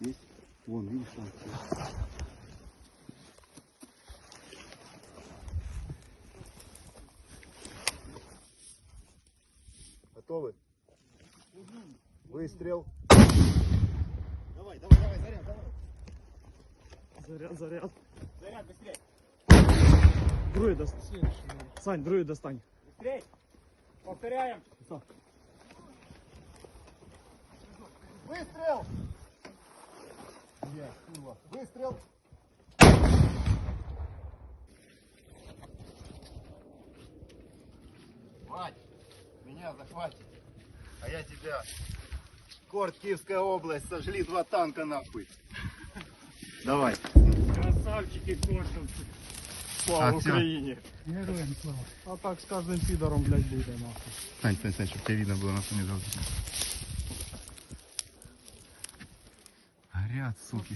Есть? Вон, видишь, там. Готовы? Выстрел. Давай, давай, давай, заряд, давай. Заряд, заряд. Заряд, быстрее. Другий достань. Сань, другий достань. Быстрее. Повторяем. Выстрел. Есть, курва. Выстрел. Вать, меня захватит, а я тебя. Корт, Киевская область, сожгли два танка нахуй. Давай. Красавчики кортовці. Слава А, всё. Україні. Героям слава. А так з кожним підором, блядь, буде нахуй. Стань, стань, стань, чтобы тебя видно было на фоне желтого. Горят, суки.